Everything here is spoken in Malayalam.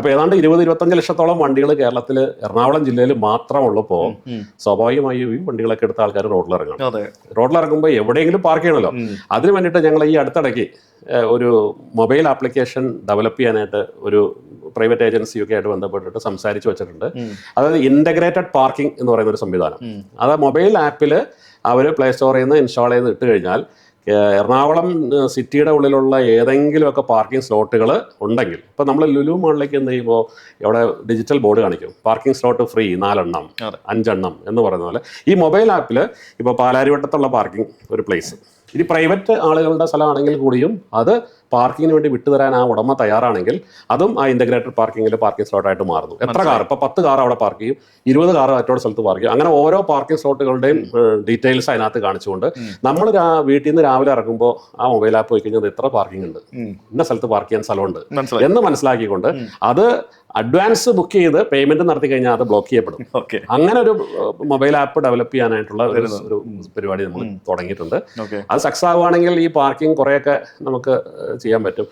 അപ്പൊ ഏതാണ്ട് ഇരുപത് ഇരുപത്തഞ്ച് ലക്ഷത്തോളം വണ്ടികൾ കേരളത്തിൽ എറണാകുളം ജില്ലയിൽ മാത്രമുള്ളപ്പോൾ ഉള്ളപ്പോ സ്വാഭാവികമായും ഈ വണ്ടികളൊക്കെ എടുത്ത ആൾക്കാർ റോഡിൽ ഇറങ്ങണം അതെ. റോഡിൽ ഇറങ്ങുമ്പോൾ എവിടെയെങ്കിലും പാർക്ക് ചെയ്യണമല്ലോ. അതിന് വേണ്ടിയിട്ട് ഞങ്ങൾ ഈ അടുത്തിടയ്ക്ക് ഒരു മൊബൈൽ ആപ്ലിക്കേഷൻ ഡെവലപ്പ് ചെയ്യാനായിട്ട് ഒരു പ്രൈവറ്റ് ഏജൻസിയൊക്കെ ആയിട്ട് ബന്ധപ്പെട്ടിട്ട് സംസാരിച്ച് വെച്ചിട്ടുണ്ട്. അതായത് ഇന്റഗ്രേറ്റഡ് പാർക്കിംഗ് എന്ന് പറയുന്ന ഒരു സംവിധാനം. അത് മൊബൈൽ ആപ്പിൽ അവർ പ്ലേ സ്റ്റോറിൽ നിന്ന് ഇൻസ്റ്റാൾ ചെയ്ത് ഇട്ട് കഴിഞ്ഞാൽ എറണാകുളം സിറ്റിയുടെ ഉള്ളിലുള്ള ഏതെങ്കിലുമൊക്കെ പാർക്കിംഗ് സ്ലോട്ടുകൾ ഉണ്ടെങ്കിൽ ഇപ്പോൾ നമ്മൾ ലുലു മാളിലേക്ക് എന്ത് ചെയ്യുമ്പോൾ ഇവിടെ ഡിജിറ്റൽ ബോർഡ് കാണിക്കും. പാർക്കിംഗ് സ്ലോട്ട് ഫ്രീ നാലെണ്ണം. അഞ്ചെണ്ണം എന്ന് പറയുന്ന പോലെ. ഈ മൊബൈൽ ആപ്പിൽ ഇപ്പോൾ പാലാരിവട്ടത്തുള്ള പാർക്കിംഗ് ഒരു പ്ലേസ്. ഇനി പ്രൈവറ്റ് ആളുകളുടെ സ്ഥലമാണെങ്കിൽ കൂടിയും അത് പാർക്കിങ്ങിന് വേണ്ടി വിട്ടുതരാൻ ആ ഉടമ തയ്യാറാണെങ്കിൽ അതും ആ ഇന്റഗ്രേറ്റഡ് പാർക്കിങ്ങിൽ പാർക്കിംഗ് സ്ലോട്ടായിട്ട് മാറുന്നു. എത്ര കാർ? ഇപ്പോൾ പത്ത് കാർ അവിടെ പാർക്ക് ചെയ്യും. ഇരുപത് കാർ മറ്റൊരു സ്ഥലത്ത് പാർക്ക് ചെയ്യും. അങ്ങനെ ഓരോ പാർക്കിംഗ് സ്ലോട്ടുകളുടെയും ഡീറ്റെയിൽസ് അതിനകത്ത് കാണിച്ചുകൊണ്ട് നമ്മൾ വീട്ടിൽ നിന്ന് രാവിലെ ഇറങ്ങുമ്പോൾ ആ മൊബൈൽ ആപ്പ് പോയി കഴിഞ്ഞാൽ എത്ര പാർക്കിംഗ് ഉണ്ട്. ഇന്ന സ്ഥലത്ത് പാർക്ക് ചെയ്യാൻ സ്ഥലമുണ്ട്. എന്ന് മനസ്സിലാക്കിക്കൊണ്ട് അത് അഡ്വാൻസ് ബുക്ക് ചെയ്ത് പേയ്മെന്റ് നടത്തി കഴിഞ്ഞാൽ അത് ബ്ലോക്ക് ചെയ്യപ്പെടും. അങ്ങനെ ഒരു മൊബൈൽ ആപ്പ് ഡെവലപ്പ് ചെയ്യാനായിട്ടുള്ള ഒരു പരിപാടി നമ്മൾ തുടങ്ങിയിട്ടുണ്ട്. അത് സക്സസ് ആവുകയാണെങ്കിൽ ഈ പാർക്കിംഗ് കുറേയൊക്കെ നമുക്ക് ചെയ്യാൻ പറ്റും.